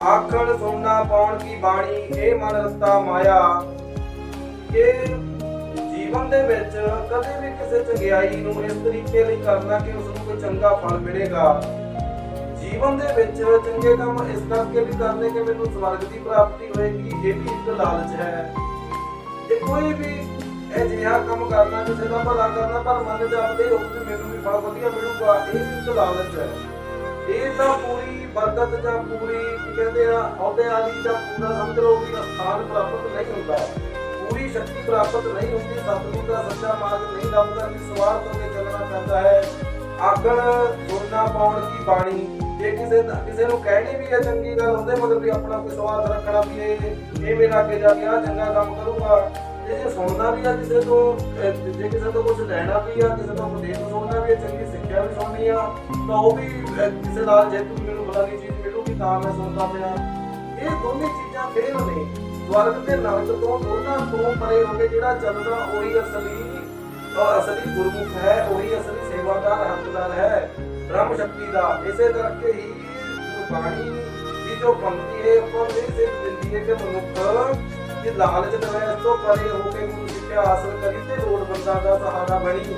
ਆਖਣ ਸੁਣਨਾ ਪਾਉਣ ਕੀ ਬਾਣੀ? ਇਹ ਮਨ ਰਸਤਾ ਮਾਇਆ। ਕਿ ਜੀਵਨ ਦੇ ਵਿੱਚ ਕਦੇ ਵੀ ਕਿਸੇ ਚੰਗਿਆਈ ਨੂੰ ਇਸ ਤਰੀਕੇ ਲਈ ਕਰਨਾ ਕਿ ਉਸ ਨੂੰ ਕੋਈ ਚੰਗਾ ਫਲ ਮਿਲੇਗਾ। ਜੀਵਨ ਦੇ ਵਿੱਚ ਚੰਗੇ ਕੰਮ ਇਸ ਕਰਕੇ ਵੀ ਕਰਨੇ ਕਿ ਮੈਨੂੰ ਸਵਰਗ ਦੀ ਪ੍ਰਾਪਤੀ ਹੋਏਗੀ, ਇਹ ਵੀ ਇੱਕ ਲਾਲਚ ਹੈ। ਤੇ ਕੋਈ ਵੀ ਅਜਿਹਾ ਕੰਮ ਕਰਨਾ ਕਿਸੇ ਦਾ ਭਲਾ ਕਰਨਾ ਪਰ ਮਨ ਜਪਦੇ ਹੋ ਕਿ ਮੈਨੂੰ ਵੀ ਫਲ ਵਧੀਆ ਮਿਲੂਗਾ, ਇਹ ਵੀ ਇੱਕ ਲਾਲਚ ਹੈ। ਇਹ ਤਾਂ ਪੂਰੀ ਬਰਕਤ ਜਾਂ ਪੂਰੀ ਕਹਿੰਦੇ ਆ, ਅਹੁਦੇ ਆਦਿ ਜਾਂ ਪੂਰਾ ਸਮਝ ਲਓ ਕਿ ਸਥਾਨ ਪ੍ਰਾਪਤ ਨਹੀਂ ਹੁੰਦਾ। ਪੂਰੀ ਸ਼ਕਤੀ ਪ੍ਰਾਪਤ ਨਹੀਂ ਹੁੰਦੀ, ਸਤਿਗੁਰ ਦਾ ਸੱਚਾ ਮਾਰਗ ਨਹੀਂ ਲੱਭਦਾ ਕਿ ਸਵਾਰਥ ਹੋ ਚੱਲਣਾ ਪੈਂਦਾ ਹੈ। ਆਗਣ ਸੁਣਨਾ ਪਾਉਣ ਦੀ ਬਾਣੀ। ਜੇ ਕਿਸੇ ਕਿਸੇ ਨੂੰ ਕਹਿਣੀ ਵੀ ਹੈ ਚੰਗੀ ਗੱਲ ਹੁੰਦੇ, ਮਤਲਬ ਵੀ ਆਪਣਾ ਕੋਈ ਸਵਾਰਥ ਰੱਖਣਾ ਵੀ ਇਹ ਮੇਰਾ ਅੱਗੇ ਜਾ ਕੇ ਆ ਚੰਗਾ ਕੰਮ ਕਰੂਗਾ। ਜੇ ਸੁਣਨਾ ਵੀ ਆ ਕਿਸੇ ਤੋਂ ਅਹ, ਜੇ ਕਿਸੇ ਤੋਂ ਕੁਝ ਲੈਣਾ ਵੀ ਆ ਕਿਸੇ ਤੋਂ ਉਪਦੇਸ਼ ਸੁਣਨਾ ਵੀ ਆ ਚੰਗੀ ਸਿੱਖਿਆ ਵੀ ਸੁਣਨੀ ਆ ਤਾਂ ਉਹ ਵੀ ਅਹ, ਕਿਸੇ ਨਾਲ ਜੇ ਤੂੰ ਮੈਨੂੰ ਫਲਾਣੀ ਚੀਜ਼ ਮਿਲੂਗੀ ਤਾਂ ਮੈਂ ਸੁਣਦਾ ਪਿਆ। ਇਹ ਦੋਨੇ ਚੀਜ਼ਾਂ ਫੇਲ ਨੇ। ਸਵਰਗ ਤੇ ਨਰਕ ਤੋਂ ਦੋਨਾਂ ਤੋਂ ਪਰੇ ਹੋ ਕੇ ਜਿਹੜਾ ਚੱਲਦਾ ਉਹੀ ਅਸਲੀ ਅਹ, ਅਸਲੀ ਗੁਰਮੁਖ ਹੈ ਉਹੀ ਅਸਲੀ ਸੇਵਾਦਾਰ ਹੱਕਦਾਰ ਹੈ ਬ੍ਰਹਮ ਸ਼ਕਤੀ ਦਾ। ਇਸੇ ਕਰਕੇ ਹੀ ਗੁਰਬਾਣੀ ਦੀ ਜੋ ਪੰਕਤੀ ਹੈ ਉਹ ਇਹ ਸਿੱਖ ਦਿੰਦੀ ਹੈ ਕਿ ਮਨੁੱਖ ਜੇ ਲਾਲਚ ਨਵੇਂ ਤੋਂ ਪਰੇ ਹੋ ਕੇ ਗੁਰੂ ਸਿੱਖਿਆ ਹਾਸਲ ਕਰੀ ਤੇ ਲੋੜ ਬੰਦਾ ਦਾ ਸਹਾਰਾ ਬਣੀ।